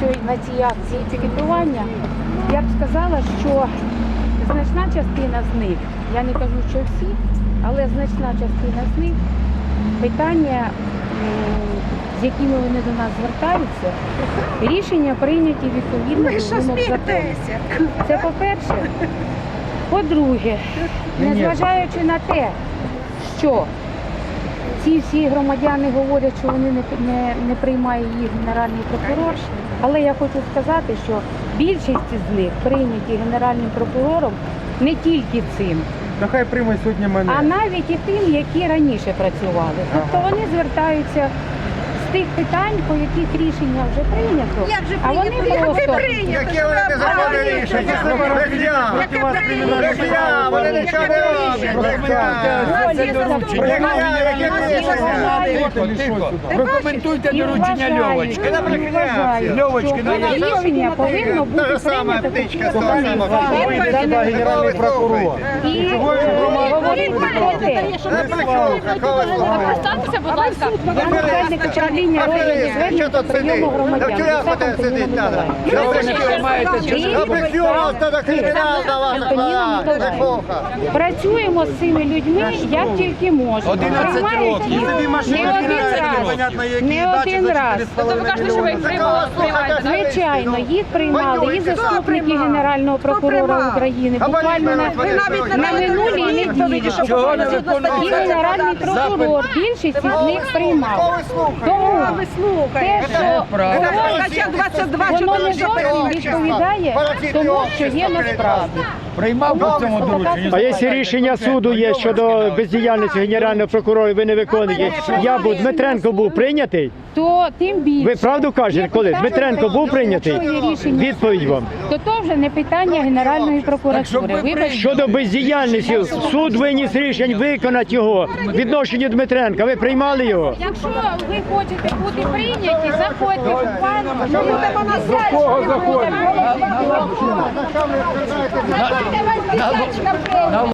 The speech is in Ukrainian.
цій, на цій акції пікетування, я б сказала, що значна частина з них, я не кажу, що всі, але значна частина з них питання, з якими вони до нас звертаються, рішення прийняті відповідно до вимог закону. Це по-перше. По-друге, незважаючи на те, що ці всі громадяни говорять, що вони не, не, не приймає їх генеральний прокурор, але я хочу сказати, що більшість з них прийняті генеральним прокурором не тільки цим, Нехай хай прийме сьогодні мене. а навіть і тим, які раніше працювали. Тобто вони звертаються тих питань, по яких рішення вже прийнято, Як же а вони прийнято? Як просто прийнято? Яке вони не законне рішення? Брехня! Яке прийнято? Брехня! Вони нічого не роблять! Брехня! Брехня! Яке рішення? Прокоментуйте доручення Льовочки. Льовочки, ну, рішення повинно бути Та ж сама птичка, та ж сама Генеральний прокурор. І говорити Представтеся, будь ласка. начальник управління прийому громадян. треба. Ви не приймаєте вас. Працюємо з цими людьми, як тільки можемо. 11 років. не один раз. Не один раз. Тобто ви кажете, що ви їх приймали, приймаєте. Звичайно, їх приймали і заступники Генерального прокурора? України. Буквально на, Ви навіть на минулій неділі. Чого не І виконуєте генеральний прокурор більшість із них приймав. Тому Ви те, що правда. говорять, Стаття 22, воно не 14 зовсім відповідає тому, що є насправді. Приймав по цьому дорученню. А якщо рішення суду є щодо бездіяльності генерального прокурора, ви не виконуєте, я був Дмитренко був прийнятий. То тим більше. Ви правду кажете, коли Дмитренко був прийнятий? рішення Відповідь вам. То то вже не питання Генеральної прокуратури. ви Вибачте. Щодо бездіяльності, суд виніс рішень виконати його відношенню Дмитренка. Ви приймали його? Якщо ви хочете бути прийняті, заходьте в пан. Ми будемо на кого заходимо? Заходьте, вас десятка прийняти.